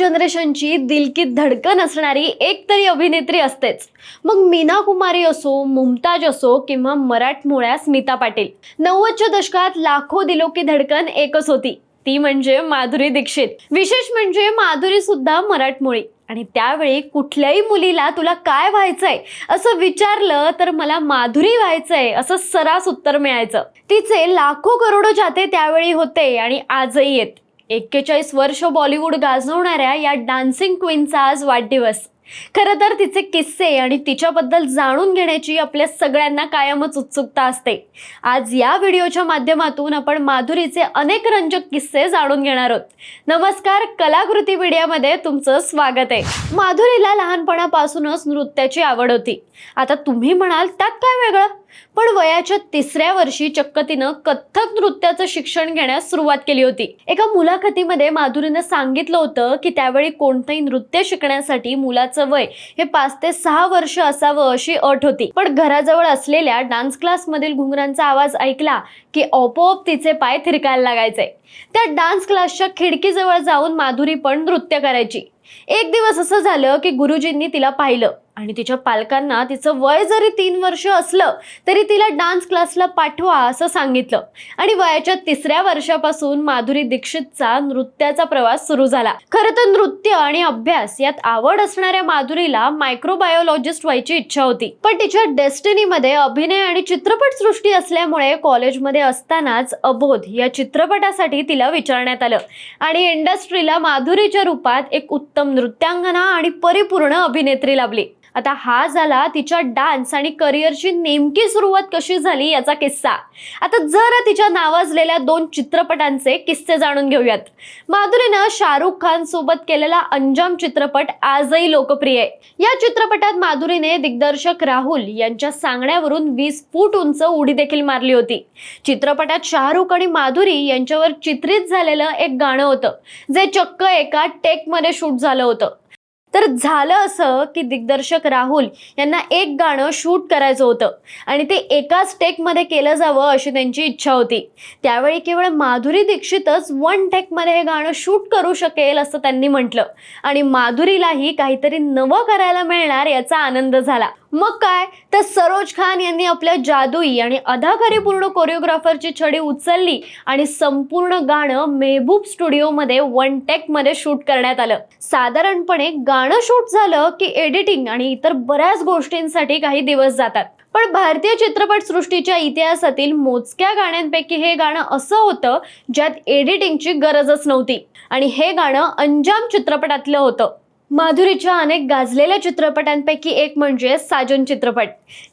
जनरेशनची दिलकीत धडकन असणारी एक तरी अभिनेत्री असतेच. मग मीना कुमारी असो मुमताज असो किंवा मराठमोळ्या स्मिता पाटील नव्वदच्या दशकात लाखो दिलो की धडकन एकच होती. ती म्हणजे माधुरी दीक्षित. विशेष म्हणजे माधुरी सुद्धा मराठमोळी. आणि त्यावेळी कुठल्याही मुलीला तुला काय व्हायचंय असं विचारलं तर मला माधुरी व्हायचंय असं सरास उत्तर मिळायचं. तिचे लाखो करोडो जाते त्यावेळी होते आणि आजही येत. एक्केचाळीस वर्ष बॉलिवूड गाजवणाऱ्या या डान्सिंग क्वीनचा आज वाढदिवस. खरं तर तिचे किस्से आणि तिच्याबद्दल जाणून घेण्याची आपल्या सगळ्यांना कायमच उत्सुकता असते. आज या व्हिडिओच्या माध्यमातून आपण माधुरीचे अनेक रंजक किस्से जाणून घेणार आहोत. नमस्कार कलाकृती मीडियामध्ये तुमचं स्वागत आहे. माधुरीला लहानपणापासूनच नृत्याची आवड होती. आता तुम्ही म्हणाल त्यात काय वेगळं? पण वयाच्या तिसऱ्या वर्षी चक्क तिनं कथ्थक नृत्याचं शिक्षण घेण्यास सुरुवात केली होती. एका मुलाखतीमध्ये माधुरीनं सांगितलं होतं की त्यावेळी कोणतंही नृत्य शिकण्यासाठी मुलाचं वय हे पाच ते सहा वर्ष असावं अशी अट होती. पण घराजवळ असलेल्या डान्स क्लासमधील घुंगरांचा आवाज ऐकला की आपोआप तिचे पाय थिरकायला लागायचे. त्या डान्स क्लासच्या खिडकीजवळ जाऊन माधुरी पण नृत्य करायची. एक दिवस असं झालं की गुरुजींनी तिला पाहिलं. आणि तिच्या पालकांना तिचं वय जरी तीन वर्ष असलं तरी तिला डान्स क्लासला पाठवा असं सांगितलं. आणि वयाच्या तिसऱ्या वर्षापासून माधुरी दीक्षितचा नृत्याचा प्रवास सुरू झाला. खरं तर नृत्य आणि अभ्यास यात आवड असणाऱ्या माधुरीला मायक्रोबायोलॉजिस्ट व्हायची इच्छा होती. पण तिच्या डेस्टिनीमध्ये अभिनय आणि चित्रपट सृष्टी असल्यामुळे कॉलेजमध्ये असतानाच अबोध या चित्रपटासाठी तिला विचारण्यात आलं. आणि इंडस्ट्रीला माधुरीच्या रूपात एक उत्तम नृत्यांगना आणि परिपूर्ण अभिनेत्री लाभली. आता हा झाला तिच्या डान्स आणि करिअरची नेमकी सुरुवात कशी झाली याचा किस्सा. आता जरा तिच्या नावाजलेल्या दोन चित्रपटांचे किस्से जाणून घेऊयात. माधुरीनं शाहरुख खान सोबत केलेला अंजाम चित्रपट आजही लोकप्रिय आहे. या चित्रपटात माधुरीने दिग्दर्शक राहुल यांच्या सांगण्यावरून वीस फूट उंच उडी देखील मारली होती. चित्रपटात शाहरुख आणि माधुरी यांच्यावर चित्रित झालेलं एक गाणं होतं जे चक्क एका टेकमध्ये शूट झालं होतं. तर झालं असं की दिग्दर्शक राहुल यांना एक गाणं शूट करायचं होतं. आणि ते एकाच टेकमध्ये केलं जावं अशी त्यांची इच्छा होती. त्यावेळी केवळ माधुरी दीक्षितच वन टेकमध्ये हे गाणं शूट करू शकेल असं त्यांनी म्हटलं. आणि माधुरीलाही काहीतरी नवं करायला मिळणार याचा आनंद झाला. मग काय? तर सरोज खान यांनी आपल्या जादुई आणि अदाकारीपूर्ण कोरिओग्राफरची छडी उचलली आणि संपूर्ण गाणं मेहबूब स्टुडिओमध्ये वन टेकमध्ये शूट करण्यात आलं. साधारणपणे गाणं शूट झालं की एडिटिंग आणि इतर बऱ्याच गोष्टींसाठी काही दिवस जातात. पण भारतीय चित्रपटसृष्टीच्या इतिहासातील मोजक्या गाण्यांपैकी हे गाणं असं होतं ज्यात एडिटिंगची गरजच नव्हती. आणि हे गाणं अंजाम चित्रपटातलं होतं. माधुरीच्या अनेक गाजलेल्या चित्रपटांपैकी एक म्हणजे साजन चित्रपट.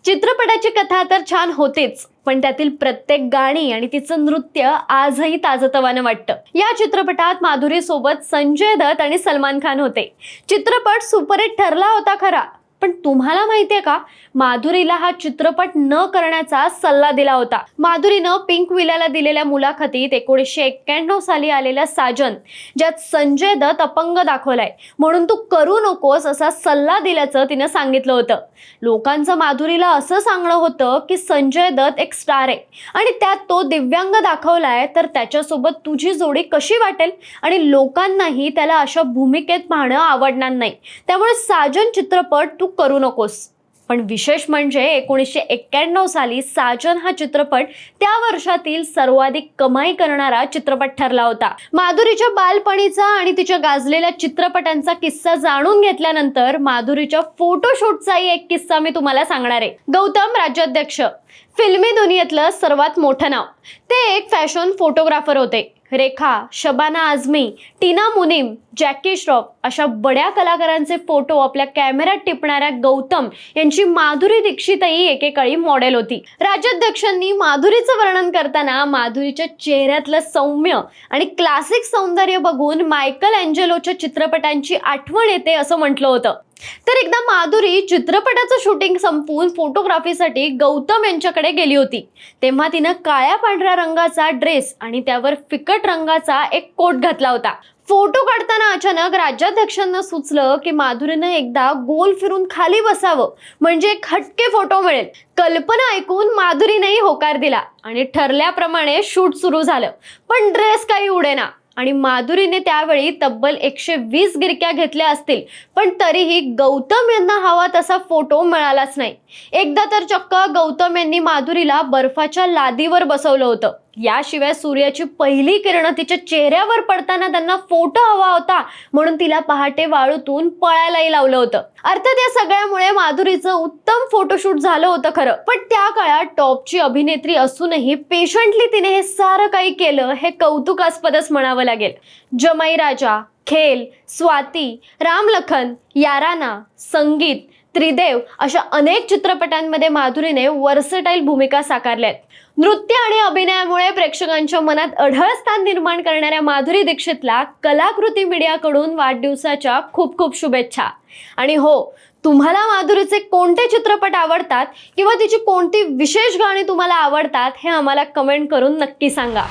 चित्रपटाची कथा तर छान होतीच पण त्यातील प्रत्येक गाणी आणि तिचं नृत्य आजही ताजतवानं वाटतं. या चित्रपटात माधुरी सोबत संजय दत्त आणि सलमान खान होते. चित्रपट सुपरहिट ठरला होता खरा पण तुम्हाला माहितीये का माधुरीला हा चित्रपट न करण्याचा सल्ला दिला होता. माधुरीनं पिंक विलाला दिलेल्या मुलाखतीत एकोणीसशे एक्क्याण्णव साली आलेल्या साजन ज्यात संजय दत्त अपंग दाखवलाय. म्हणून तू करू नकोस असा सल्ला दिल्याचं तिनं सांगितलं होतं. लोकांचं माधुरीला असं सांगणं होतं की संजय दत्त एक स्टार आहे आणि त्यात तो दिव्यांग दाखवलाय तर त्याच्यासोबत तुझी जोडी कशी वाटेल? आणि लोकांनाही त्याला अशा भूमिकेत पाहणं आवडणार नाही. त्यामुळे साजन चित्रपट तू करू नकोस. पण विशेष म्हणजे एकोणीसशे एक्क्याण्णव साली साजन हा चित्रपट त्या वर्षातील सर्वाधिक कमाई करणारा चित्रपट ठरला होता. माधुरीच्या बालपणीचा आणि तिच्या गाजलेल्या चित्रपटांचा किस्सा जाणून घेतल्यानंतर माधुरीच्या फोटोशूटचाही एक किस्सा मी तुम्हाला सांगणार आहे. गौतम राज्याध्यक्ष. फिल्मी दुनियेतलं सर्वात मोठं नाव. ते एक फॅशन फोटोग्राफर होते. रेखा शबाना आझमी टीना मुनीम जॅकी श्रॉफ अशा बड्या कलाकारांचे फोटो आपल्या कॅमेऱ्यात टिपणाऱ्या गौतम यांची माधुरी दीक्षितही एकेकाळी मॉडेल होती. राज्याध्यक्षांनी माधुरीचं वर्णन करताना माधुरीच्या चेहऱ्यातलं सौम्य आणि क्लासिक सौंदर्य बघून मायकल अँजेलोच्या चित्रपटांची आठवण येते असं म्हटलं होतं. तर एकदा माधुरी चित्रपटाचं शूटिंग संपवून फोटोग्राफीसाठी गौतम यांच्याकडे गेली होती. तेव्हा तिनं काळ्या पांढऱ्या रंगाचा ड्रेस आणि त्यावर फिकट रंगाचा एक कोट घातला होता. फोटो काढताना अचानक राज्याध्यक्षांना सुचलं की माधुरीनं एकदा गोल फिरून खाली बसावं म्हणजे एक हटके फोटो मिळेल. कल्पना ऐकून माधुरीनेही होकार दिला आणि ठरल्याप्रमाणे शूट सुरू झालं. पण ड्रेस काही उडेना. आणि माधुरीने त्यावेळी तब्बल एकशे वीस गिरक्या घेतल्या असतील. पण तरीही गौतम यांना हवा तसा फोटो मिळालाच नाही. एकदा तर चक्क गौतम यांनी माधुरीला बर्फाच्या लादीवर बसवलं होतं. याशिवाय सूर्याची पहिली किरणं तिच्या चेहऱ्यावर पडताना त्यांना फोटो हवा होता म्हणून तिला पहाटे वाळूतून पळायलाही लावलं होतं. अर्थात या सगळ्यामुळे माधुरीचं उत्तम फोटोशूट झालं होतं खरं. पण त्या काळात टॉपची अभिनेत्री असूनही पेशंटली तिने हे सारं काही केलं हे कौतुकास्पदच म्हणावं लागेल. जमाई राजा खेल स्वाती रामलखन याराना संगीत त्रिदेव अशा अनेक चित्रपटांमध्ये माधुरीने वर्सटाईल भूमिका साकारल्या आहेत नृत्य आणि अभिनयामुळे प्रेक्षकांच्या मनात अढळ स्थान निर्माण करणाऱ्या माधुरी दीक्षितला कलाकृती मीडियाकडून वाढदिवसाच्या खूप खूप शुभेच्छा. आणि हो तुम्हाला माधुरीचे कोणते चित्रपट आवडतात किंवा तिची कोणती विशेष गाणी तुम्हाला आवडतात हे आम्हाला कमेंट करून नक्की सांगा.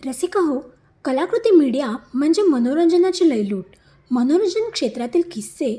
रसिका हो कलाकृती मीडिया म्हणजे मनोरंजनाची लयलूट. मनोरंजन क्षेत्रातील किस्से